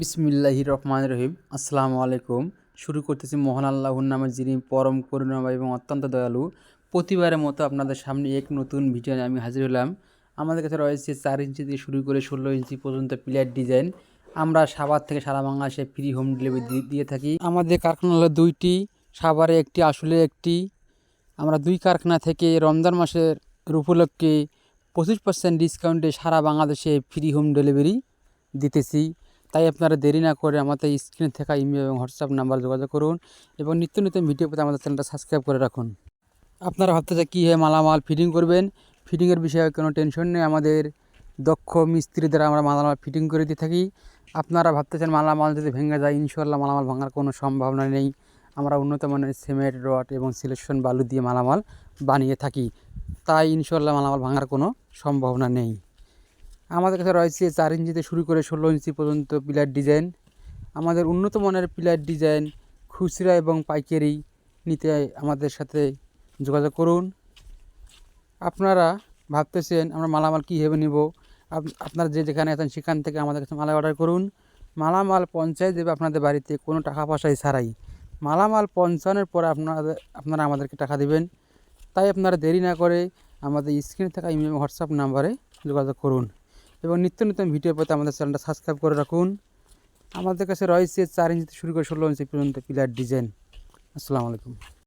বিসমিল্লাহি রহমান রহিম। আসসালামু আলাইকুম। শুরু করতেছি মোহন আল্লাহর নামে, যিনি পরম করুণাময় এবং অত্যন্ত দয়ালু। প্রতিবারের মতো আপনাদের সামনে এক নতুন ভিডিও নিয়ে আমি হাজির হলাম। আমাদের কাছে রয়েছে চার ইঞ্চি থেকে শুরু করে ষোলো ইঞ্চি পর্যন্ত প্লেয়ার ডিজাইন। আমরা সাভার থেকে সারা বাংলাদেশে ফ্রি হোম ডেলিভারি দিয়ে থাকি। আমাদের কারখানা হলো দুইটি, সাভারে একটি, আসলে একটি। আমরা দুই কারখানা থেকে রমজান মাসের উপলক্ষে পঁচিশ পার্সেন্ট ডিসকাউন্টে সারা বাংলাদেশে ফ্রি হোম ডেলিভারি দিতেছি। তাই আপনারা দেরি না করে আমাদের স্ক্রিনে থাকা ইমেল এবং হোয়াটসঅ্যাপ নাম্বার যোগাযোগ করুন এবং নিত্য নতুন ভিডিও পেতে আমাদের চ্যানেলটা সাবস্ক্রাইব করে রাখুন। আপনারা ভাবতে চাই কী হয় মালামাল ফিটিং করবেন? ফিটিংয়ের বিষয়ে কোনো টেনশন নেই। আমাদের দক্ষ মিস্ত্রি দ্বারা আমরা মালামাল ফিটিং করে দিয়ে থাকি। আপনারা ভাবতেছেন মালামাল যদি ভেঙে যায় ইনশাল্লাহ মালামাল ভাঙার কোনো সম্ভাবনা নেই। আমরা উন্নত মানের সিমেন্ট রড এবং সিলেকশন বালু দিয়ে মালামাল বানিয়ে থাকি। তাই ইনশাল্লাহ মালামাল ভাঙার কোনো সম্ভাবনা নেই। আমাদের কাছে রয়েছে চার ইঞ্চিতে শুরু করে ষোলো ইঞ্চি পর্যন্ত পিলার ডিজাইন। আমাদের উন্নত মানের পিলার ডিজাইন, খুচরা এবং পাইকারি নিতে আমাদের সাথে যোগাযোগ করুন। আপনারা ভাবতেছেন আমরা মালামাল কীভাবে নিব? আপ- আপনারা যে যেখানে আছেন সেখান থেকে আমাদের কাছে মালা অর্ডার করুন। মালামাল পঞ্চায়েত দেবে আপনাদের বাড়িতে, কোনো টাকা পয়সাই ছাড়াই। মালামাল পঞ্চানের পরে আপনাদের, আপনারা আমাদেরকে টাকা দেবেন। তাই আপনারা দেরি না করে আমাদের স্ক্রিনে থাকা ইমেল হোয়াটসঅ্যাপ নাম্বারে যোগাযোগ করুন। এবং নিত্য নতুন ভিডিও পেতে আমাদের চ্যানেলটা সাবস্ক্রাইব করে রাখুন। আমাদের কাছে রয়েছে চার ইঞ্চি শুরু করে ষোলো ইঞ্চি পর্যন্ত পিলার ডিজাইন। আসসালামু আলাইকুম।